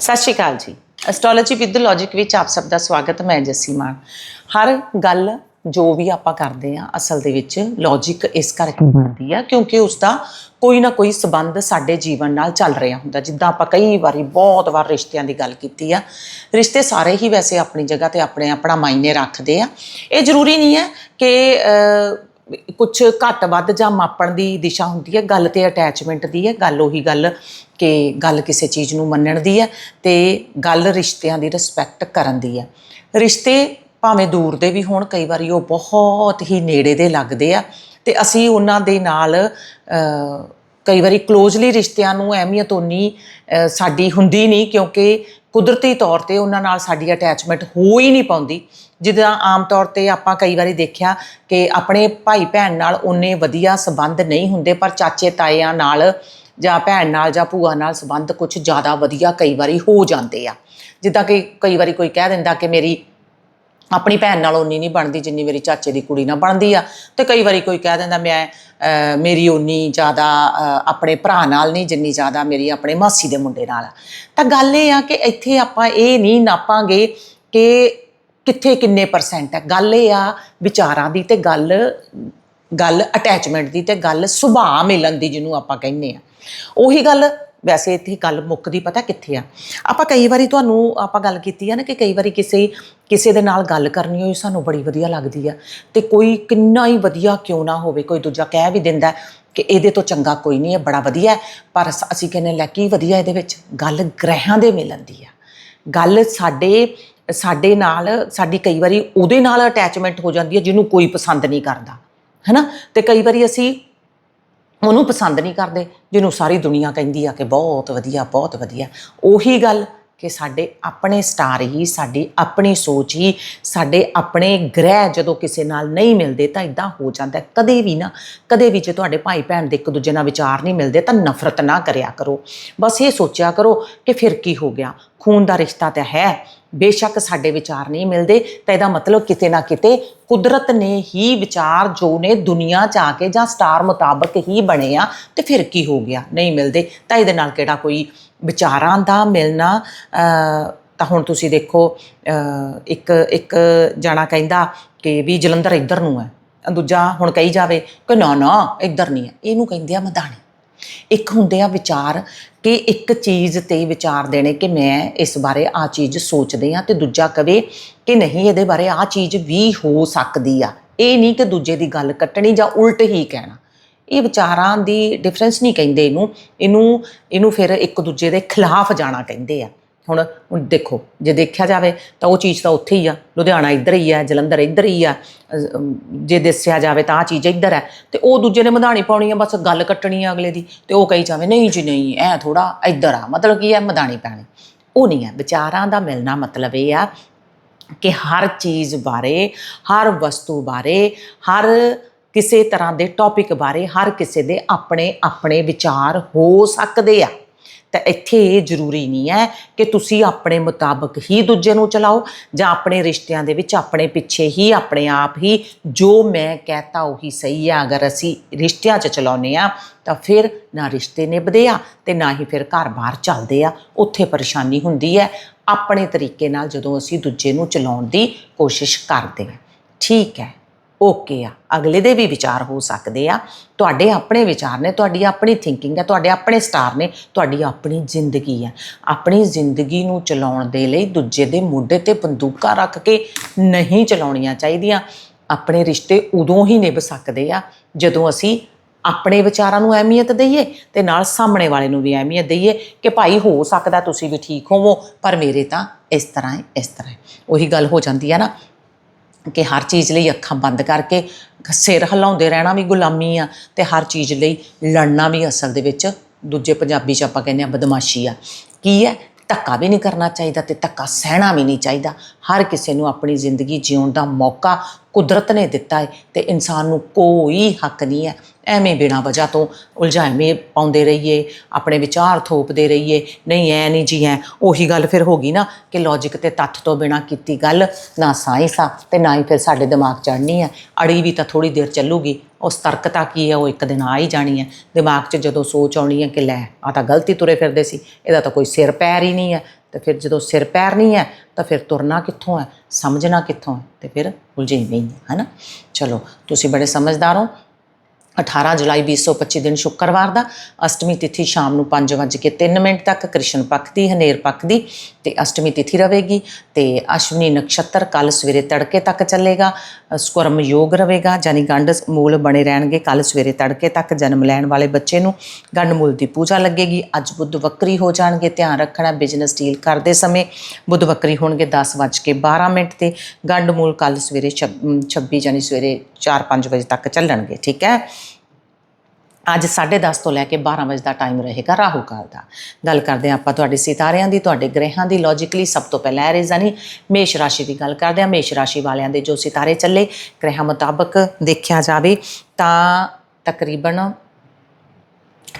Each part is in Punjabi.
ਸਤਿ ਸ਼੍ਰੀ ਅਕਾਲ ਜੀ। ਐਸਟ੍ਰੋਲੋਜੀ ਵਿਦ ਲੌਜੀਕ ਵਿੱਚ ਆਪ ਸਭ ਦਾ ਸਵਾਗਤ ਮੈਂ ਜੱਸੀ ਮਾਨ। ਹਰ ਗੱਲ ਜੋ ਵੀ ਆਪਾਂ ਕਰਦੇ ਆ ਅਸਲ ਦੇ ਵਿੱਚ ਲੌਜੀਕ ਇਸ ਕਰਕੇ ਬਣਦੀ ਆ ਕਿਉਂਕਿ ਉਸ ਦਾ ਕੋਈ ਨਾ ਕੋਈ ਸਬੰਧ ਸਾਡੇ ਜੀਵਨ ਨਾਲ ਚੱਲ ਰਿਹਾ ਹੁੰਦਾ। ਜਿੱਦਾਂ ਆਪਾਂ ਕਈ ਵਾਰੀ ਬਹੁਤ ਵਾਰ ਰਿਸ਼ਤਿਆਂ ਦੀ ਗੱਲ ਕੀਤੀ ਆ ਰਿਸ਼ਤੇ ਸਾਰੇ ਹੀ ਵੈਸੇ ਆਪਣੀ ਜਗ੍ਹਾ ਤੇ ਆਪਣੇ ਆਪਣਾ ਮਾਇਨੇ ਰੱਖਦੇ ਆ। ਇਹ ਜ਼ਰੂਰੀ ਨਹੀਂ ਹੈ ਕਿ ਕੁਝ ਘੱਟ ਵੱਧ ਜਾਂ ਮਾਪਣ ਦੀ ਦਿਸ਼ਾ ਹੁੰਦੀ ਹੈ। ਗੱਲ ਤੇ ਅਟੈਚਮੈਂਟ ਦੀ ਹੈ। ਗੱਲ ਉਹੀ ਗੱਲ ਕਿ ਗੱਲ ਕਿਸੇ ਚੀਜ਼ ਨੂੰ ਮੰਨਣ ਦੀ ਹੈ ਤੇ ਗੱਲ ਰਿਸ਼ਤਿਆਂ ਦੀ ਰਿਸਪੈਕਟ ਕਰਨ ਦੀ ਹੈ। ਰਿਸ਼ਤੇ ਭਾਵੇਂ ਦੂਰ ਦੇ ਵੀ ਹੋਣ, ਕਈ ਵਾਰੀ ਉਹ ਬਹੁਤ ਹੀ ਨੇੜੇ ਦੇ ਲੱਗਦੇ ਆ ਤੇ ਅਸੀਂ ਉਹਨਾਂ ਦੇ ਨਾਲ ਕਈ ਵਾਰੀ ਕਲੋਜ਼ਲੀ ਰਿਸ਼ਤਿਆਂ ਨੂੰ ਅਹਿਮੀਅਤ ਉਨੀ ਸਾਡੀ ਹੁੰਦੀ ਨਹੀਂ ਕਿਉਂਕਿ ਕੁਦਰਤੀ ਤੌਰ ਤੇ ਉਹਨਾਂ ਨਾਲ ਸਾਡੀ ਅਟੈਚਮੈਂਟ ਹੋ ਹੀ ਨਹੀਂ ਪਾਉਂਦੀ। ਜਿੱਦਾਂ ਆਮ ਤੌਰ ਤੇ ਆਪਾਂ ਕਈ ਵਾਰੀ ਦੇਖਿਆ ਕਿ ਆਪਣੇ ਭਾਈ ਭੈਣ ਨਾਲ ਉਨੇ ਵਧੀਆ ਸੰਬੰਧ ਨਹੀਂ ਹੁੰਦੇ, ਪਰ ਚਾਚੇ ਤਾਇਆਂ ਨਾਲ ਜਾਂ ਭੈਣ ਨਾਲ ਜਾਂ ਭੂਆ ਨਾਲ ਸੰਬੰਧ ਕੁਝ ਜ਼ਿਆਦਾ ਵਧੀਆ ਕਈ ਵਾਰੀ ਹੋ ਜਾਂਦੇ ਆ। ਜਿੱਦਾਂ ਕਿ ਕਈ ਵਾਰੀ ਕੋਈ ਕਹਿ ਦਿੰਦਾ ਕਿ ਮੇਰੀ ਆਪਣੀ ਭੈਣ ਨਾਲ ਉਨੀ ਨਹੀਂ ਬਣਦੀ ਜਿੰਨੀ ਮੇਰੀ ਚਾਚੇ ਦੀ ਕੁੜੀ ਨਾਲ ਬਣਦੀ ਆ। ਤੇ ਕਈ ਵਾਰੀ ਕੋਈ ਕਹਿ ਦਿੰਦਾ ਮੈਂ ਅਹ, ਮੇਰੀ ਉਨੀ ਜ਼ਿਆਦਾ ਅਹ, ਆਪਣੇ ਭਰਾ ਨਾਲ ਨਹੀਂ ਜਿੰਨੀ ਜ਼ਿਆਦਾ ਮੇਰੀ ਆਪਣੇ ਮਾਸੀ ਦੇ ਮੁੰਡੇ ਨਾਲ ਆ। ਤਾਂ ਗੱਲ ਇਹ ਆ ਕਿ ਇੱਥੇ ਆਪਾਂ ਇਹ ਨਹੀਂ ਨਾਪਾਂਗੇ ਕਿ ਕਿੱਥੇ ਕਿੰਨੇ ਪਰਸੈਂਟ ਹੈ ਗੱਲ ਇਹ ਆ ਵਿਚਾਰਾਂ ਦੀ ਤੇ ਗੱਲ ਗੱਲ ਅਟੈਚਮੈਂਟ ਦੀ ਤੇ ਗੱਲ ਸੁਭਾਅ ਮਿਲਣ ਦੀ ਜਿਹਨੂੰ ਆਪਾਂ ਕਹਿੰਦੇ ਆ। ਉਹੀ ਗੱਲ ਵੈਸੇ ਇੱਥੇ ਗੱਲ ਮੁੱਕਦੀ ਪਤਾ ਕਿੱਥੇ ਆ? ਆਪਾਂ ਕਈ ਵਾਰੀ ਤੁਹਾਨੂੰ, ਆਪਾਂ ਗੱਲ ਕੀਤੀ ਆ ਨਾ ਕਿ ਕਈ ਵਾਰੀ ਕਿਸੇ ਕਿਸੇ ਦੇ ਨਾਲ ਗੱਲ ਕਰਨੀ ਹੋਈ, ਸਾਨੂੰ ਬੜੀ ਵਧੀਆ ਲੱਗਦੀ ਆ। ਤੇ ਕੋਈ ਕਿੰਨਾ ਹੀ ਵਧੀਆ ਕਿਉਂ ਨਾ ਹੋਵੇ, ਕੋਈ ਦੂਜਾ ਕਹਿ ਵੀ ਦਿੰਦਾ ਕਿ ਇਹਦੇ ਤੋਂ ਚੰਗਾ ਕੋਈ ਨਹੀਂ ਹੈ, ਬੜਾ ਵਧੀਆ ਪਰ ਅਸ- ਅਸੀਂ ਕਹਿੰਦੇ ਲੈ ਕੀ ਵਧੀਆ ਇਹਦੇ ਵਿੱਚ? ਗੱਲ ਗ੍ਰਹਿਆਂ ਦੇ ਮਿਲਣ ਦੀ ਆ। ਗੱਲ ਸਾਡੇ ਸਾਡੇ ਨਾਲ, ਸਾਡੀ ਕਈ ਵਾਰੀ ਉਹਦੇ ਨਾਲ ਅਟੈਚਮੈਂਟ ਹੋ ਜਾਂਦੀ ਹੈ, ਜਿਹਨੂੰ ਕੋਈ ਪਸੰਦ ਨਹੀਂ ਕਰਦਾ। ਹੈਨਾ? ਤੇ ਕਈ ਵਾਰੀ ਅਸੀਂ ਉਹਨੂੰ ਪਸੰਦ ਨਹੀਂ ਕਰਦੇ, ਜਿਹਨੂੰ ਸਾਰੀ ਦੁਨੀਆ ਕਹਿੰਦੀ ਆ ਕਿ ਬਹੁਤ ਵਧੀਆ ਬਹੁਤ ਵਧੀਆ। ਉਹੀ ਗੱਲ ਕਿ ਸਾਡੇ ਆਪਣੇ ਸਟਾਰ ਹੀ, ਸਾਡੀ ਆਪਣੀ ਸੋਚ ਹੀ, ਸਾਡੇ ਆਪਣੇ ਗ੍ਰਹਿ ਜਦੋਂ ਕਿਸੇ ਨਾਲ ਨਹੀਂ ਮਿਲਦੇ ਤਾਂ ਇਦਾਂ ਹੋ ਜਾਂਦਾ ਕਦੇ ਵੀ ਨਾ, ਕਦੇ ਵੀ ਜੇ ਤੁਹਾਡੇ ਭਾਈ ਭੈਣ ਦੇ ਇੱਕ ਦੂਜੇ ਨਾਲ ਵਿਚਾਰ ਨਹੀਂ ਮਿਲਦੇ ਤਾਂ ਨਫ਼ਰਤ ਨਾ ਕਰਿਆ ਕਰੋ। ਬਸ ਇਹ ਸੋਚਿਆ ਕਰੋ ਕਿ ਫਿਰ ਕੀ ਹੋ ਗਿਆ? ਖੂਨ ਦਾ ਰਿਸ਼ਤਾ ਤਾਂ ਹੈ। ਬੇਸ਼ੱਕ ਸਾਡੇ ਵਿਚਾਰ ਨਹੀਂ ਮਿਲਦੇ, ਤਾਂ ਇਹਦਾ ਮਤਲਬ ਕਿਤੇ ਨਾ ਕਿਤੇ ਕੁਦਰਤ ਨੇ ਹੀ ਵਿਚਾਰ ਜੋ ਨੇ ਦੁਨੀਆ ਚ ਆ ਕੇ ਜਾਂ ਸਟਾਰ ਮੁਤਾਬਕ ਹੀ ਬਣੇ ਆ, ਤੇ ਫਿਰ ਕੀ ਹੋ ਗਿਆ? ਨਹੀਂ ਮਿਲਦੇ। ਤਾਂ ਇਹਦੇ ਨਾਲ ਕਿਹੜਾ ਕੋਈ ਵਿਚਾਰਾਂ ਦਾ ਮਿਲਣਾ? ਤਾਂ ਹੁਣ ਤੁਸੀਂ ਦੇਖੋ ਇੱਕ ਇੱਕ ਜਾਣਾ ਕਹਿੰਦਾ ਕਿ ਵੀ ਜਲੰਧਰ ਇੱਧਰ ਨੂੰ ਹੈ ਦੂਜਾ ਹੁਣ ਕਹੀ ਜਾਵੇ ਕਿ ਨਾ ਨਾ, ਇੱਧਰ ਨਹੀਂ ਹੈ। ਇਹਨੂੰ ਕਹਿੰਦੇ ਆ ਮਦਾਨੀ ਇੱਕ ਹੁੰਦੇ ਆ ਵਿਚਾਰ ਕਿ ਇੱਕ ਚੀਜ਼ ਤੇ ਵਿਚਾਰ ਦੇਣੇ ਕਿ ਮੈਂ ਇਸ ਬਾਰੇ ਆ ਚੀਜ਼ ਸੋਚਦੇ ਆ ਤੇ ਦੂਜਾ ਕਵੇ ਕਿ ਨਹੀਂ, ਇਹਦੇ ਬਾਰੇ ਆ ਚੀਜ਼ ਵੀ ਹੋ ਸਕਦੀ ਆ। ਇਹ ਨਹੀਂ ਕਿ ਦੂਜੇ ਦੀ ਗੱਲ ਕੱਟਣੀ ਜਾਂ ਉਲਟ ਹੀ ਕਹਿਣਾ। ਇਹ ਵਿਚਾਰਾਂ ਦੀ ਡਿਫਰੈਂਸ ਨਹੀਂ ਕਹਿੰਦੇ ਇਹਨੂੰ। ਇਹਨੂੰ ਇਹਨੂੰ ਫਿਰ ਇੱਕ ਦੂਜੇ ਦੇ ਖਿਲਾਫ ਜਾਣਾ ਕਹਿੰਦੇ ਆ। ਹੁਣ ਹੁਣ ਦੇਖੋ, ਜੇ ਦੇਖਿਆ ਜਾਵੇ ਤਾਂ ਉਹ ਚੀਜ਼ ਤਾਂ ਉੱਥੇ ਹੀ ਆ, ਲੁਧਿਆਣਾ ਇੱਧਰ ਹੀ ਆ, ਜਲੰਧਰ ਇੱਧਰ ਹੀ ਆ ਜੇ ਦੱਸਿਆ ਜਾਵੇ ਤਾਂ ਆ ਚੀਜ਼ ਇੱਧਰ ਹੈ, ਤੇ ਉਹ ਦੂਜੇ ਨੇ ਮਧਾਣੀ ਪਾਉਣੀ ਆ, ਬਸ ਗੱਲ ਕੱਟਣੀ ਆ ਅਗਲੇ ਦੀ, ਤੇ ਉਹ ਕਹੀ ਜਾਵੇ, ਨਹੀਂ ਜੀ, ਨਹੀਂ, ਐ ਥੋੜਾ ਇੱਧਰ ਆ, ਮਤਲਬ ਕੀ ਹੈ ਮਧਾਣੀ ਪੈਣੀ। ਉਹ ਨਹੀਂ ਹੈ, ਵਿਚਾਰਾਂ ਦਾ ਮਿਲਣਾ ਮਤਲਬ ਇਹ ਆ ਕਿ ਹਰ ਚੀਜ਼ ਬਾਰੇ, ਹਰ ਵਸਤੂ ਬਾਰੇ, ਹਰ ਕਿਸੇ ਤਰ੍ਹਾਂ ਦੇ ਟੌਪਿਕ ਬਾਰੇ, ਹਰ ਕਿਸੇ ਦੇ ਆਪਣੇ ਆਪਣੇ ਵਿਚਾਰ ਹੋ ਸਕਦੇ ਆ। ਤਾਂ ਇੱਥੇ ਇਹ ਜ਼ਰੂਰੀ ਨਹੀਂ ਹੈ ਕਿ ਤੁਸੀਂ ਆਪਣੇ ਮੁਤਾਬਕ ਹੀ ਦੂਜੇ ਨੂੰ ਚਲਾਓ ਜਾਂ ਆਪਣੇ ਰਿਸ਼ਤਿਆਂ ਦੇ ਵਿੱਚ ਆਪਣੇ ਪਿੱਛੇ ਹੀ, ਆਪਣੇ ਆਪ ਹੀ। ਜੋ ਮੈਂ ਕਹਤਾ ਉਹੀ ਸਹੀ ਆ ਅਗਰ ਅਸੀਂ ਰਿਸ਼ਤਿਆਂ 'ਚ ਚਲਾਉਨੇ ਆ ਤਾਂ ਫਿਰ ਨਾ ਰਿਸ਼ਤੇ ਨਿਭਦੇ ਆ ਤੇ ਨਾ ਹੀ ਫਿਰ ਘਰ-ਬਾਰ ਚੱਲਦੇ ਆ। ਉੱਥੇ ਪਰੇਸ਼ਾਨੀ ਹੁੰਦੀ ਹੈ। ਆਪਣੇ ਤਰੀਕੇ ਨਾਲ ਜਦੋਂ ਅਸੀਂ ਦੂਜੇ ਨੂੰ ਚਲਾਉਣ ਦੀ ਕੋਸ਼ਿਸ਼ ਕਰਦੇ ਹਾਂ। ਠੀਕ ਹੈ। ਓਕੇ ਆ। ਅਗਲੇ ਦੇ ਵੀ ਵਿਚਾਰ ਹੋ ਸਕਦੇ ਆ। ਤੁਹਾਡੇ ਆਪਣੇ ਵਿਚਾਰ ਨੇ, ਤੁਹਾਡੀ ਆਪਣੀ ਥਿੰਕਿੰਗ ਹੈ ਤੁਹਾਡੇ ਆਪਣੇ ਸਟਾਰ ਨੇ, ਤੁਹਾਡੀ ਆਪਣੀ ਜ਼ਿੰਦਗੀ ਹੈ ਆਪਣੀ ਜ਼ਿੰਦਗੀ ਨੂੰ ਚਲਾਉਣ ਦੇ ਲਈ ਦੂਜੇ ਦੇ ਮੋਢੇ ਤੇ ਬੰਦੂਕਾਂ ਰੱਖ ਕੇ ਨਹੀਂ ਚਲਾਉਣੀਆਂ ਚਾਹੀਦੀਆਂ। ਆਪਣੇ ਰਿਸ਼ਤੇ ਉਦੋਂ ਹੀ ਨਿਭ ਸਕਦੇ ਆ, ਜਦੋਂ ਅਸੀਂ ਆਪਣੇ ਵਿਚਾਰਾਂ ਨੂੰ ਅਹਿਮੀਅਤ ਦਈਏ ਤੇ ਨਾਲ ਸਾਹਮਣੇ ਵਾਲੇ ਨੂੰ ਵੀ ਅਹਿਮੀਅਤ ਦਈਏ ਕਿ ਭਾਈ ਹੋ ਸਕਦਾ ਤੁਸੀਂ ਵੀ ਠੀਕ ਹੋਵੋ, ਪਰ ਮੇਰੇ ਤਾਂ ਇਸ ਤਰ੍ਹਾਂ ਹੈ, ਇਸ ਤਰ੍ਹਾਂ ਉਹੀ ਗੱਲ ਹੋ ਜਾਂਦੀ ਹੈ ਨਾ। ਕਿ ਹਰ ਚੀਜ਼ ਲਈ ਅੱਖਾਂ ਬੰਦ ਕਰਕੇ ਸਿਰ ਹਿਲਾਉਂਦੇ ਰਹਿਣਾ ਵੀ ਗੁਲਾਮੀ ਆ ਤੇ ਹਰ ਚੀਜ਼ ਲਈ ਲੜਨਾ ਵੀ ਅਸਲ ਦੇ ਵਿੱਚ ਦੂਜੇ ਪੰਜਾਬੀ ਚ ਆਪਾਂ ਕਹਿੰਦੇ ਆ ਬਦਮਾਸ਼ੀ ਆ। ਕੀ ਹੈ? ਧੱਕਾ ਵੀ ਨਹੀਂ ਕਰਨਾ ਚਾਹੀਦਾ ਤੇ ਧੱਕਾ ਸਹਿਣਾ ਵੀ ਨਹੀਂ ਚਾਹੀਦਾ। ਹਰ ਕਿਸੇ ਨੂੰ ਆਪਣੀ ਜ਼ਿੰਦਗੀ ਜਿਉਣ ਦਾ ਮੌਕਾ ਕੁਦਰਤ ਨੇ ਦਿੱਤਾ ਹੈ ਤੇ ਇਨਸਾਨ ਨੂੰ ਕੋਈ ਹੱਕ ਨਹੀਂ ਹੈ। ਐਵੇਂ ਬਿਨਾਂ ਵਜ੍ਹਾ ਤੋਂ ਉਲਝਾਵੇਂ ਪਾਉਂਦੇ ਰਹੀਏ, ਆਪਣੇ ਵਿਚਾਰ ਥੋਪਦੇ ਰਹੀਏ, ਨਹੀਂ ਐ ਨਹੀਂ ਜੀ ਐ। ਉਹੀ ਗੱਲ ਫਿਰ ਹੋ ਗਈ ਨਾ ਕਿ ਲੌਜੀਕ ਤੇ ਤੱਥ ਤੋਂ ਬਿਨਾਂ ਕੀਤੀ ਗੱਲ ਨਾ ਸਾਇੰਸ ਆ ਤੇ ਨਾ ਹੀ ਫਿਰ ਸਾਡੇ ਦਿਮਾਗ ਚੜਨੀ ਹੈ ਅੜੀ ਵੀ ਤਾਂ ਥੋੜੀ ਦੇਰ ਚੱਲੂਗੀ ਉਸ ਤਰਕਤਾ ਕੀ ਹੈ ਉਹ ਇੱਕ ਦਿਨ ਆ ਹੀ ਜਾਣੀ ਹੈ ਦਿਮਾਗ 'ਚ ਜਦੋਂ ਸੋਚ ਆਉਣੀ ਹੈ ਕਿ ਲੈ ਆ ਤਾਂ ਗਲਤੀ ਤੁਰੇ ਫਿਰਦੇ ਸੀ, ਇਹਦਾ ਤਾਂ ਕੋਈ ਸਿਰ ਪੈਰ ਹੀ ਨਹੀਂ ਹੈ ਤੇ ਫਿਰ ਜਦੋਂ ਸਿਰ ਪੈਰ ਨਹੀਂ ਹੈ ਤਾਂ ਫਿਰ ਤੁਰਨਾ ਕਿੱਥੋਂ ਹੈ ਸਮਝਣਾ ਕਿੱਥੋਂ ਹੈ ਤੇ ਫਿਰ ਉਲਝੇ ਨਹੀਂ ਹੈ ਹਨਾ? ਚਲੋ, ਤੁਸੀਂ ਬੜੇ ਸਮਝਦਾਰ ਹੋ 18 ਜੁਲਾਈ 2025 ਦਿਨ ਸ਼ੁੱਕਰਵਾਰ ਦਾ ਅਸ਼ਟਮੀ ਤਿਥੀ ਸ਼ਾਮ ਨੂੰ 5:03 ਮਿੰਟ ਤੱਕ ਕ੍ਰਿਸ਼ਨ ਪੱਖ ਦੀ ਹਨੇਰ ਪੱਖ ਦੀ ਤੇ ਅਸ਼ਟਮੀ ਤਿਥੀ ਰਹੇਗੀ ਤੇ ਅਸ਼ਵਨੀ ਨਕਸ਼ਤਰ ਕੱਲ ਸਵੇਰੇ ਤੜਕੇ ਤੱਕ ਚੱਲੇਗਾ ਅ, ਯੋਗ ਰਹੇਗਾ ਜਾਨੀ ਗੰਡ ਮੂਲ ਬਣੇ ਰਹਿਣਗੇ ਕੱਲ ਸਵੇਰੇ ਤੜਕੇ ਤੱਕ ਜਨਮ ਲੈਣ ਵਾਲੇ ਬੱਚੇ ਨੂੰ ਗੰਡ ਮੂਲ ਦੀ ਪੂਜਾ ਲੱਗੇਗੀ ਅੱਜ ਬੁੱਧ ਵਕਰੀ ਹੋ ਜਾਣਗੇ ਧਿਆਨ ਰੱਖਣਾ ਬਿਜ਼ਨਸ ਡੀਲ ਕਰਦੇ ਸਮੇਂ ਬੁੱਧ ਵਕਰੀ ਹੋਣਗੇ 10:12 ਮਿੰਟ ਤੇ ਗੰਡ ਮੂਲ ਕੱਲ ਸਵੇਰੇ 26 ਜਾਨੀ ਸਵੇਰੇ 4-5 ਵਜੇ ਤੱਕ ਚੱਲਣਗੇ ਠੀਕ ਹੈ? ਅੱਜ 10:30 ਤੋਂ ਲੈ ਕੇ 12 ਵਜੇ ਦਾ ਟਾਈਮ ਰਹੇਗਾ ਰਾਹੂ ਕਾਲ ਦਾ। ਗੱਲ ਕਰਦੇ ਹਾਂ ਆਪਾਂ ਤੁਹਾਡੇ ਸਿਤਾਰਿਆਂ ਦੀ, ਤੁਹਾਡੇ ਗ੍ਰਹਿਾਂ ਦੀ। ਲੌਜੀਕਲੀ ਸਭ ਤੋਂ ਪਹਿਲਾਂ ਇਹ ਰੇਜ਼ਾਨੀ ਮੇਸ਼ ਰਾਸ਼ੀ ਦੀ ਗੱਲ ਕਰਦੇ ਹਾਂ। ਮੇਸ਼ ਰਾਸ਼ੀ ਵਾਲਿਆਂ ਦੇ ਜੋ ਸਿਤਾਰੇ ਚੱਲੇ, ਗ੍ਰਹਿਾਂ ਮੁਤਾਬਕ ਦੇਖਿਆ ਜਾਵੇ ਤਾਂ ਤਕਰੀਬਨ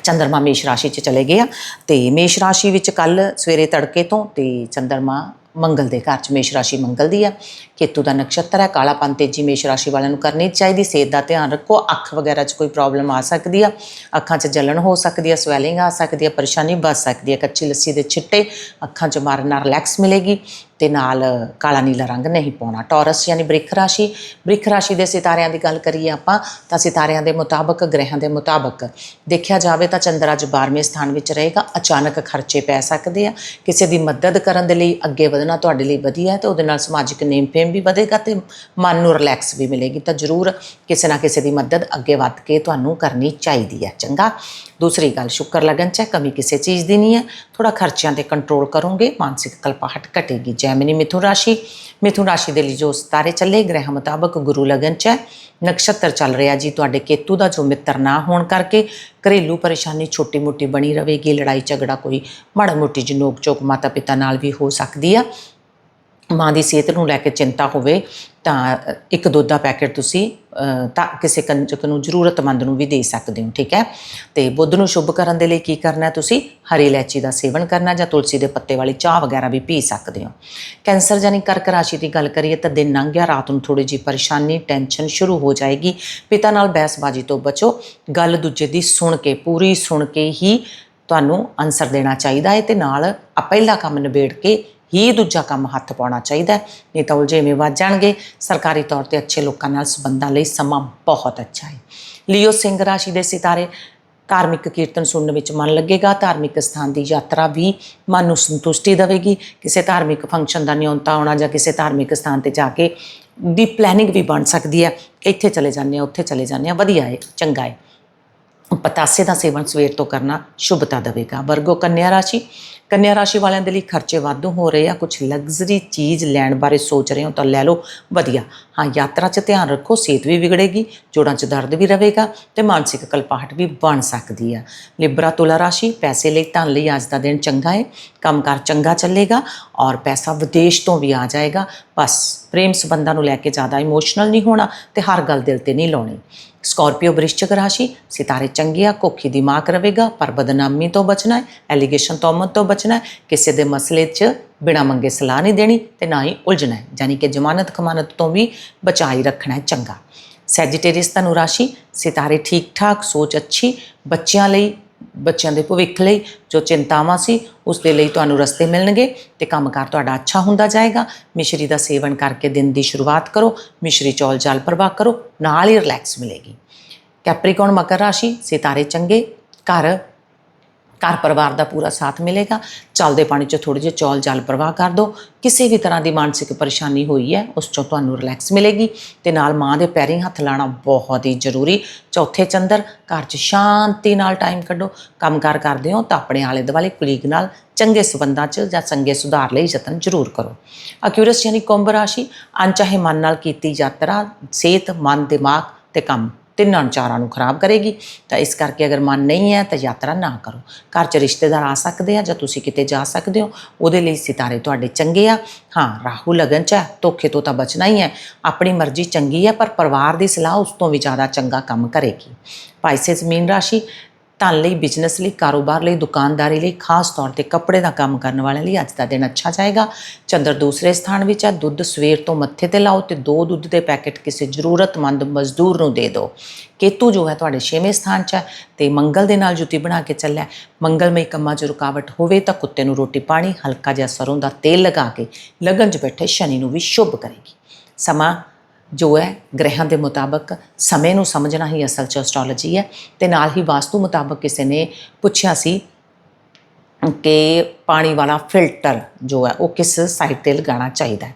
ਚੰਦਰਮਾ ਮੇਸ਼ ਰਾਸ਼ੀ 'ਚ ਚਲੇ ਗਏ ਆ ਤੇ ਮੇਸ਼ ਰਾਸ਼ੀ ਵਿੱਚ ਕੱਲ ਸਵੇਰੇ ਤੜਕੇ ਤੋਂ ਤੇ ਚੰਦਰਮਾ ਮੰਗਲ ਦੇ ਘਰ 'ਚ ਮੇਸ਼ ਰਾਸ਼ੀ ਮੰਗਲ ਦੀ ਆ। ਕੇਤੂ ਦਾ ਨਕਸ਼ਤਰ ਹੈ। ਕਾਲਾਪਨ ਤੇਜੀ ਮੇਸ਼ ਰਾਸ਼ੀ ਵਾਲਿਆਂ ਨੂੰ ਕਰਨੀ ਚਾਹੀਦੀ। ਸਿਹਤ ਦਾ ਧਿਆਨ ਰੱਖੋ। ਅੱਖ ਵਗੈਰਾ 'ਚ ਕੋਈ ਪ੍ਰੋਬਲਮ ਆ ਸਕਦੀ ਆ। ਅੱਖਾਂ 'ਚ ਜਲਣ ਹੋ ਸਕਦੀ ਆ, ਸਵੈਲਿੰਗ ਆ ਸਕਦੀ ਆ, ਪਰੇਸ਼ਾਨੀ ਵੱਧ ਸਕਦੀ ਆ। ਕੱਚੀ ਲੱਸੀ ਦੇ ਛਿੱਟੇ ਅੱਖਾਂ 'ਚ ਮਾਰਨ ਨਾਲ ਰਿਲੈਕਸ ਮਿਲੇਗੀ ਤੇ ਨਾਲ ਕਾਲਾ ਨੀਲਾ ਰੰਗ ਨਹੀਂ ਪਾਉਣਾ। ਟੌਰਸ ਯਾਨੀ ਬ੍ਰਿਖ ਰਾਸ਼ੀ। ਬ੍ਰਿਖ ਰਾਸ਼ੀ ਦੇ ਸਿਤਾਰਿਆਂ ਦੀ ਗੱਲ ਕਰੀਏ ਆਪਾਂ, ਤਾਂ ਸਿਤਾਰਿਆਂ ਦੇ ਮੁਤਾਬਕ, ਗ੍ਰਹਿਆਂ ਦੇ ਮੁਤਾਬਕ ਦੇਖਿਆ ਜਾਵੇ ਤਾਂ ਚੰਦਰ ਅੱਜ 12ਵੇਂ ਸਥਾਨ ਵਿੱਚ ਰਹੇਗਾ। ਅਚਾਨਕ ਖਰਚੇ ਪੈ ਸਕਦੇ ਆ। ਕਿਸੇ ਦੀ ਮਦਦ ਕਰਨ ਦੇ ਲਈ ਅੱਗੇ ਵਧਣਾ ਤੁਹਾਡੇ ਲਈ ਵਧੀਆ ਹੈ ਤੇ ਉਹਦੇ ਨਾਲ ਸਮਾਜਿਕ ਨੇਮ ਫੇਮ ਵੀ ਵਧੇਗਾ ਤੇ ਮਨ ਨੂੰ ਰਿਲੈਕਸ ਵੀ ਮਿਲੇਗੀ। ਤਾਂ ਜ਼ਰੂਰ ਕਿਸੇ ਨਾ ਕਿਸੇ ਦੀ ਮਦਦ ਅੱਗੇ ਵੱਧ ਕੇ ਤੁਹਾਨੂੰ ਕਰਨੀ ਚਾਹੀਦੀ ਹੈ। ਚੰਗਾ? ਦੂਸਰੀ ਗੱਲ, ਸ਼ੁਕਰ ਲਗਨ ਚ ਹੈ, ਕਮੀ ਕਿਸੇ ਚੀਜ਼ ਦੀ ਨਹੀਂ ਹੈ। ਥੋੜਾ ਖਰਚਿਆਂ ਤੇ ਕੰਟਰੋਲ ਕਰੋਗੇ, ਮਾਨਸਿਕ ਕਲਪਾਹਟ ਘਟੇਗੀ। ਜੈਮਿਨੀ ਮਿਥੁਨ ਰਾਸ਼ੀ ਮਿਥੁਨ ਰਾਸ਼ੀ ਦੇ ਲਈ ਜੋ ਸਿਤਾਰੇ ਚੱਲੇ, ਗ੍ਰਹਿ ਮੁਤਾਬਕ ਗੁਰੂ ਲਗਨ ਚ ਹੈ। ਨਕਸ਼ਤਰ ਚੱਲ ਰਿਹਾ ਜੀ, ਤੁਹਾਡੇ ਕੇਤੂ ਦਾ ਜੋ ਮਿੱਤਰ ਨਾ ਹੋਣ ਕਰਕੇ ਘਰੇਲੂ ਪਰੇਸ਼ਾਨੀ ਛੋਟੀ ਮੋਟੀ ਬਣੀ ਰਹੇਗੀ ਲੜਾਈ ਝਗੜਾ ਕੋਈ ਮਾੜਾ ਮੋਟੀ ਜਨੋਕ ਚੋਕ ਮਾਤਾ ਪਿਤਾ ਨਾਲ ਵੀ ਹੋ ਸਕਦੀ ਆ। ਮਾਂ ਦੀ ਸਿਹਤ ਨੂੰ ਲੈ ਕੇ ਚਿੰਤਾ ਹੋਵੇ ਤਾਂ ਇੱਕ ਦੁੱਧ ਦਾ ਪੈਕੇਟ ਤੁਸੀਂ ਅ, ਤਾਂ ਕਿਸੇ ਕੰਜਕ ਨੂੰ ਜ਼ਰੂਰਤਮੰਦ ਨੂੰ ਵੀ ਦੇ ਸਕਦੇ ਹੋ ਠੀਕ ਹੈ? ਤੇ ਬੁੱਧ ਨੂੰ ਸ਼ੁਭ ਕਰਨ ਦੇ ਲਈ ਕੀ ਕਰਨਾ ਹੈ ਤੁਸੀਂ? ਹਰੀ ਇਲਾਇਚੀ ਦਾ ਸੇਵਨ ਕਰਨਾ ਜਾਂ ਤੁਲਸੀ ਦੇ ਪੱਤੇ ਵਾਲੀ ਚਾਹ ਵਗੈਰਾ ਵੀ ਪੀ ਸਕਦੇ ਹੋ। ਕੈਂਸਰ ਜਾਨੀ ਕਰਕ ਰਾਸ਼ੀ ਦੀ ਗੱਲ ਕਰੀਏ ਤਾਂ ਦਿਨ ਲੰਘ ਗਿਆ ਰਾਤ ਨੂੰ ਥੋੜੀ ਜਿਹੀ ਪਰੇਸ਼ਾਨੀ ਟੈਨਸ਼ਨ ਸ਼ੁਰੂ ਹੋ ਜਾਏਗੀ। ਪਿਤਾ ਨਾਲ ਬਹਿਸਬਾਜ਼ੀ ਤੋਂ ਬਚੋ। ਗੱਲ ਦੂਜੇ ਦੀ ਸੁਣ ਕੇ ਪੂਰੀ ਸੁਣ ਕੇ ਹੀ ਤੁਹਾਨੂੰ ਆਨਸਰ ਦੇਣਾ ਚਾਹੀਦਾ ਹੈ ਤੇ ਨਾਲ ਪਹਿਲਾ ਕੰਮ ਨਿਬੇੜ ਕੇ ਹੀ ਦੂਜਾ ਕੰਮ ਹੱਥ ਪਾਉਣਾ ਚਾਹੀਦਾ ਹੈ। ਨਹੀਂ ਤਾਂ ਉਲਝੇਵੇਂ ਵੱਧ ਜਾਣਗੇ। ਸਰਕਾਰੀ ਤੌਰ ਤੇ ਅੱਛੇ ਲੋਕਾਂ ਨਾਲ ਸੰਬੰਧਾਂ ਲਈ ਸਮਾਂ ਬਹੁਤ ਅੱਛਾ ਹੈ। ਲਿਓ ਸਿੰਘ ਰਾਸ਼ੀ ਦੇ ਸਿਤਾਰੇ ਧਾਰਮਿਕ ਕੀਰਤਨ ਸੁਣਨ ਵਿੱਚ ਮਨ ਲੱਗੇਗਾ। ਧਾਰਮਿਕ ਸਥਾਨ ਦੀ ਯਾਤਰਾ ਵੀ ਮਨ ਨੂੰ ਸੰਤੁਸ਼ਟੀ ਦੇਵੇਗੀ। ਕਿਸੇ ਧਾਰਮਿਕ ਫੰਕਸ਼ਨ ਦਾ ਨਿਯੰਤਾ ਆਉਣਾ ਜਾਂ ਕਿਸੇ ਧਾਰਮਿਕ ਸਥਾਨ ਤੇ ਜਾ ਕੇ ਦੀ ਪਲੈਨਿੰਗ ਵੀ ਬਣ ਸਕਦੀ ਹੈ। ਇੱਥੇ ਚਲੇ ਜਾਂਦੇ ਆ ਉੱਥੇ ਚਲੇ ਜਾਂਦੇ ਆ ਵਧੀਆ ਹੈ, ਚੰਗਾ ਹੈ। ਪਤਾਸੇ ਦਾ ਸੇਵਨ ਸਵੇਰ ਤੋਂ ਕਰਨਾ ਸ਼ੁਭਤਾ ਦੇਵੇਗਾ। ਵਰਗੋ ਕੰਨਿਆ ਰਾਸ਼ੀ ਕੰਨਿਆ ਰਾਸ਼ੀ ਵਾਲਿਆਂ ਦੇ ਲਈ ਖਰਚੇ ਵਾਧੂ ਹੋ ਰਹੇ ਆ। ਕੁਝ ਲਗਜ਼ਰੀ ਚੀਜ਼ ਲੈਣ ਬਾਰੇ ਸੋਚ ਰਹੇ ਹੋ ਤਾਂ ਲੈ ਲਓ। ਵਧੀਆ। ਹਾਂ, ਯਾਤਰਾ 'ਚ ਧਿਆਨ ਰੱਖੋ, ਸਿਹਤ ਵੀ ਵਿਗੜੇਗੀ, ਜੋੜਾਂ 'ਚ ਦਰਦ ਵੀ ਰਹੇਗਾ ਤੇ ਮਾਨਸਿਕ ਕਲਪਾਹਟ ਵੀ ਬਣ ਸਕਦੀ ਆ। ਲਿਬਰਾ ਤੁਲਾ ਰਾਸ਼ੀ, ਪੈਸੇ ਲਈ ਧਨ ਲਈ ਅੱਜ ਦਾ ਦਿਨ ਚੰਗਾ ਹੈ ਕੰਮਕਾਰ ਚੰਗਾ ਚੱਲੇਗਾ ਔਰ ਪੈਸਾ ਵਿਦੇਸ਼ ਤੋਂ ਵੀ ਆ ਜਾਏਗਾ। ਬਸ, ਪ੍ਰੇਮ ਸੰਬੰਧਾਂ ਨੂੰ ਲੈ ਕੇ ਜ਼ਿਆਦਾ ਇਮੋਸ਼ਨਲ ਨਹੀਂ ਹੋਣਾ ਤੇ ਹਰ ਗੱਲ ਦਿਲ ਤੇ ਨਹੀਂ ਲਾਉਣੀ। ਸਕਾਰਪੀਓ ਵ੍ਰਿਸ਼ਚਿਕ ਰਾਸ਼ੀ, ਸਿਤਾਰੇ ਚੰਗੇ ਆ, ਕੋਖੀ ਦਿਮਾਗ ਰਵੇਗਾ, ਪਰ ਬਦਨਾਮੀ ਤੋਂ ਬਚਣਾ ਹੈ ਐਲੀਗੇਸ਼ਨ ਤੋਮਤ ਤੋਂ ਬਚਣਾ ਹੈ, ਕਿਸੇ ਦੇ ਮਸਲੇ 'ਚ ਬਿਨਾਂ ਮੰਗੇ ਸਲਾਹ ਨਹੀਂ ਦੇਣੀ ਤੇ ਨਾ ਹੀ ਉਲਝਣਾ ਹੈ ਯਾਨੀ ਕਿ ਜ਼ਮਾਨਤ ਖਮਾਨਤ ਤੋਂ ਵੀ ਬਚਾਈ ਰੱਖਣਾ ਹੈ ਚੰਗਾ। ਸੈਜੀਟੇਰੀਅਸ ਧਨੁ ਰਾਸ਼ੀ, ਸਿਤਾਰੇ ਠੀਕ ਠਾਕ ਸੋਚ ਅੱਛੀ, ਬੱਚਿਆਂ ਲਈ ਬੱਚਿਆਂ ਦੇ ਭਵਿੱਖ ਲਈ ਜੋ ਚਿੰਤਾਵਾਂ ਸੀ, ਉਸ ਦੇ ਲਈ ਤੁਹਾਨੂੰ ਰਸਤੇ ਮਿਲਣਗੇ ਤੇ ਕੰਮਕਾਰ ਤੁਹਾਡਾ ਅੱਛਾ ਹੁੰਦਾ ਜਾਏਗਾ। ਮਿਸ਼ਰੀ ਦਾ ਸੇਵਨ ਕਰਕੇ ਦਿਨ ਦੀ ਸ਼ੁਰੂਆਤ ਕਰੋ, ਮਿਸ਼ਰੀ ਚੌਲ ਜਲ ਪ੍ਰਵਾਹ ਕਰੋ, ਨਾਲ ਹੀ ਰਿਲੈਕਸ ਮਿਲੇਗੀ। ਕੈਪਰੀਕੌਨ ਮਕਰ ਰਾਸ਼ੀ, ਸਿਤਾਰੇ ਚੰਗੇ, ਘਰ ਘਰ ਪਰਿਵਾਰ ਦਾ ਪੂਰਾ ਸਾਥ ਮਿਲੇਗਾ। ਚੱਲਦੇ ਪਾਣੀ 'ਚ ਥੋੜੇ ਜਿਹੇ ਚੌਲ ਜਲ ਪ੍ਰਵਾਹ ਕਰ ਦਿਓ। ਕਿਸੇ ਵੀ ਤਰ੍ਹਾਂ ਦੀ ਮਾਨਸਿਕ ਪਰੇਸ਼ਾਨੀ ਹੋਈ ਹੈ, ਉਸ 'ਚੋਂ ਤੁਹਾਨੂੰ ਰਿਲੈਕਸ ਮਿਲੇਗੀ। ਤੇ ਨਾਲ ਮਾਂ ਦੇ ਪੈਰੀਂ ਹੱਥ ਲਾਣਾ ਬਹੁਤ ਹੀ ਜ਼ਰੂਰੀ। ਚੌਥੇ ਚੰਦਰ, ਘਰ 'ਚ ਸ਼ਾਂਤੀ ਨਾਲ ਟਾਈਮ ਕੱਢੋ। ਕੰਮਕਾਰ ਕਰਦੇ ਹੋ ਤਾਂ ਆਪਣੇ ਆਲੇ ਦੁਆਲੇ ਕੁਲੀਗ ਨਾਲ ਚੰਗੇ ਸਬੰਧਾਂ 'ਚ ਜਾਂ ਚੰਗੇ ਸੁਧਾਰ ਲਈ ਯਤਨ ਜ਼ਰੂਰ ਕਰੋ। ਅਕਿਊਰਸ ਯਾਨੀ ਕੁੰਭ ਰਾਸ਼ੀ, ਅਣਚਾਹੇ ਮਨ ਨਾਲ ਕੀਤੀ ਯਾਤਰਾ, ਸਿਹਤ, ਮਨ, ਦਿਮਾਗ ਤੇ ਕੰਮ। ਤਿੰਨਾਂ ਚਾਰਾਂ ਨੂੰ ਖਰਾਬ ਕਰੇਗੀ, ਤਾਂ ਇਸ ਕਰਕੇ ਅਗਰ ਮਨ ਨਹੀਂ ਹੈ ਤਾਂ ਯਾਤਰਾ ਨਾ ਕਰੋ। ਘਰ 'ਚ ਰਿਸ਼ਤੇਦਾਰ ਆ ਸਕਦੇ ਆ ਜਾਂ ਤੁਸੀਂ ਕਿਤੇ ਜਾ ਸਕਦੇ ਹੋ, ਉਹਦੇ ਲਈ ਸਿਤਾਰੇ ਤੁਹਾਡੇ ਚੰਗੇ ਆ। ਹਾਂ, ਰਾਹੂ ਲਗਨ 'ਚ ਹੈ, ਧੋਖੇ ਤੋਂ ਤਾਂ ਬਚਣਾ ਹੀ ਹੈ। ਆਪਣੀ ਮਰਜ਼ੀ ਚੰਗੀ ਹੈ, ਪਰ ਪਰਿਵਾਰ ਦੀ ਸਲਾਹ ਉਸ ਤੋਂ ਵੀ ਜ਼ਿਆਦਾ ਚੰਗਾ ਕੰਮ ਕਰੇਗੀ। ਪਾਈਸੇਸ ਮੀਨ ਰਾਸ਼ੀ ਧਨ ਲਈ ਬਿਜ਼ਨਸ ਲਈ, ਕਾਰੋਬਾਰ ਲਈ, ਦੁਕਾਨਦਾਰੀ ਲਈ, ਖਾਸ ਤੌਰ ਤੇ ਕੱਪੜੇ ਦਾ ਕੰਮ ਕਰਨ ਵਾਲਿਆਂ ਲਈ ਅੱਜ ਦਾ ਦਿਨ ਅੱਛਾ ਜਾਏਗਾ। ਚੰਦਰ ਦੂਸਰੇ ਸਥਾਨ ਵਿੱਚ ਹੈ। ਦੁੱਧ ਸਵੇਰ ਤੋਂ ਮੱਥੇ ਤੇ ਲਾਓ ਤੇ ਦੋ ਦੁੱਧ ਦੇ ਪੈਕੇਟ ਕਿਸੇ ਜ਼ਰੂਰਤਮੰਦ ਮਜ਼ਦੂਰ ਨੂੰ ਦੇ ਦਿਓ। ਕੇਤੂ ਜੋ ਹੈ ਤੁਹਾਡੇ ਛੇਵੇਂ ਸਥਾਨ 'ਚ ਹੈ ਤੇ ਮੰਗਲ ਦੇ ਨਾਲ ਜੁਤੀ ਬਣਾ ਕੇ ਚੱਲਿਆ। ਮੰਗਲਮਈ ਕੰਮਾਂ 'ਚ ਰੁਕਾਵਟ ਹੋਵੇ ਤਾਂ ਕੁੱਤੇ ਨੂੰ ਰੋਟੀ ਪਾਣੀ, ਹਲਕਾ ਜਿਹਾ ਸਰੋਂ ਦਾ ਤੇਲ ਲਗਾ ਕੇ ਲਗਨ 'ਚ ਬੈਠੇ ਸ਼ਨੀ ਨੂੰ ਵੀ ਸ਼ੁਭ ਕਰੇਗੀ। ਸਮਾਂ ਜੋ ਹੈ ਗ੍ਰਹਿਾਂ ਦੇ ਮੁਤਾਬਕ ਸਮੇਂ ਨੂੰ ਸਮਝਣਾ ਹੀ ਅਸਲ 'ਚ ਐਸਟ੍ਰੋਲੋਜੀ ਹੈ ਤੇ ਨਾਲ ਹੀ ਵਾਸਤੂ ਮੁਤਾਬਕ ਕਿਸੇ ਨੇ ਪੁੱਛਿਆ ਸੀ ਕਿ ਪਾਣੀ ਵਾਲਾ ਫਿਲਟਰ ਜੋ ਹੈ, ਉਹ ਕਿਸ ਸਾਈਡ ਤੇ ਲਗਾਉਣਾ ਚਾਹੀਦਾ ਹੈ।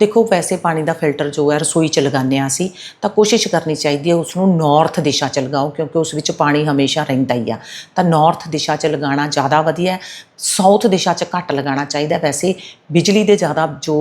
ਦੇਖੋ, ਵੈਸੇ ਪਾਣੀ ਦਾ ਫਿਲਟਰ ਜੋ ਹੈ, ਰਸੋਈ ਚ ਲਗਾਉਂਦੇ ਹਾਂ ਅਸੀਂ, ਤਾਂ ਕੋਸ਼ਿਸ਼ ਕਰਨੀ ਚਾਹੀਦੀ ਹੈ ਉਸ ਨੂੰ ਨਾਰਥ ਦਿਸ਼ਾ ਚ ਲਗਾਓ, ਕਿਉਂਕਿ ਉਸ ਵਿੱਚ ਪਾਣੀ ਹਮੇਸ਼ਾ ਰਹਿੰਦਾ ਹੀ ਆ। ਤਾਂ ਨਾਰਥ ਦਿਸ਼ਾ ਚ ਲਗਾਉਣਾ ਜ਼ਿਆਦਾ ਵਧੀਆ ਹੈ ਸਾਊਥ ਦਿਸ਼ਾ ਚ ਘੱਟ ਲਗਾਉਣਾ ਚਾਹੀਦਾ ਵੈਸੇ ਬਿਜਲੀ ਦੇ ਜ਼ਿਆਦਾ ਜੋ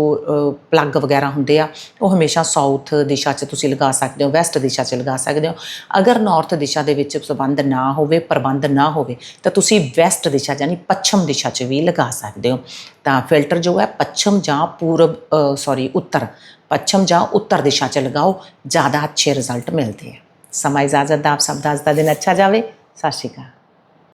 ਪਲੱਗ ਵਗੈਰਾ ਹੁੰਦੇ ਆ, ਉਹ ਹਮੇਸ਼ਾ ਸਾਊਥ ਦਿਸ਼ਾ ਚ ਤੁਸੀਂ ਲਗਾ ਸਕਦੇ ਹੋ ਵੈਸਟ ਦਿਸ਼ਾ ਚ ਲਗਾ ਸਕਦੇ ਹੋ। ਅਗਰ ਨਾਰਥ ਦਿਸ਼ਾ ਦੇ ਵਿੱਚ ਪ੍ਰਬੰਧ ਨਾ ਹੋਵੇ, ਪ੍ਰਬੰਧ ਨਾ ਹੋਵੇ, ਤਾਂ ਤੁਸੀਂ ਵੈਸਟ ਦਿਸ਼ਾ, ਯਾਨੀ ਪੱਛਮ ਦਿਸ਼ਾ ਚ ਵੀ ਲਗਾ ਸਕਦੇ ਹੋ ਤਾਂ ਫਿਲਟਰ ਜੋ ਹੈ ਪੱਛਮ ਜਾਂ ਪੂਰਬ ਸੌਰੀ ਉੱਤਰ ਪੱਛਮ ਜਾਂ ਉੱਤਰ ਦਿਸ਼ਾ ਚ ਲਗਾਓ ਜ਼ਿਆਦਾ ਅੱਛੇ ਰਿਜ਼ਲਟ ਮਿਲਦੇ ਆ ਸਮਾਂ ਇਜਾਜ਼ਤ ਦਾ ਆਪ ਸਭ ਦਾ ਅੱਜ ਦਾ ਦਿਨ ਅੱਛਾ ਜਾਵੇ ਸਤਿ ਸ਼੍ਰੀ ਅਕਾਲ